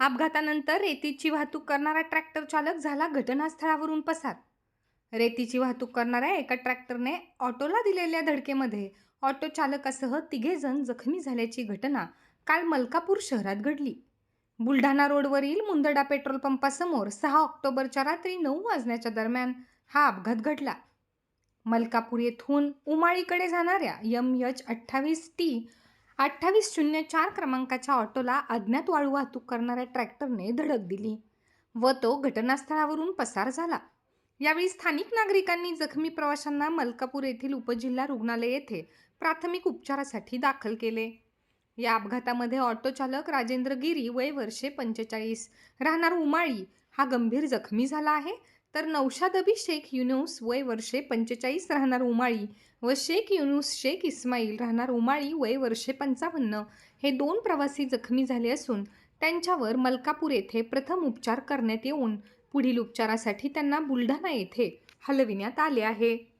अपघातानंतर रेतीची वाहतूक करणारा ट्रॅक्टर चालक झाला घटनास्थळावरून पसार. रेतीची वाहतूक करणाऱ्या एका ट्रॅक्टरने ऑटोला दिलेल्या धडकेमध्ये ऑटो चालकासह तिघेजण जखमी झाल्याची घटना काल मलकापूर शहरात घडली. बुलढाणा रोडवरील मुंदडा पेट्रोल पंपासमोर सहा ऑक्टोबरच्या रात्री नऊ वाजण्याच्या दरम्यान हा अपघात घडला. मलकापूर येथून उमाळीकडे जाणाऱ्या यम एच अठ्ठावीस टी अठ्ठावीस शून्य चार क्रमांकाच्या ऑटोला अज्ञात वाळू वाहतूक करणाऱ्या ट्रॅक्टरने धडक दिली व तो घटनास्थळावरून पसार झाला. यावेळी स्थानिक नागरिकांनी जखमी प्रवाशांना मलकापूर येथील उपजिल्हा रुग्णालय येथे प्राथमिक उपचारासाठी दाखल केले. या अपघातामध्ये ऑटो चालक राजेंद्र गिरी वय वर्षे पंचेचाळीस राहणार उमाळी हा गंभीर जखमी झाला आहे. तर नौशाद अबी शेख युनुस वय वर्षे पंचेचाळीस राहणार उमाळी व शेख युनुस शेख इस्माईल राहणार उमाळी वय वर्षे पंचावन्न. हे दोन प्रवासी जखमी झाले असून त्यांच्यावर मलकापूर येथे प्रथम उपचार करण्यात येऊन पुढील उपचारासाठी त्यांना बुलढाणा येथे हलविण्यात आले आहे.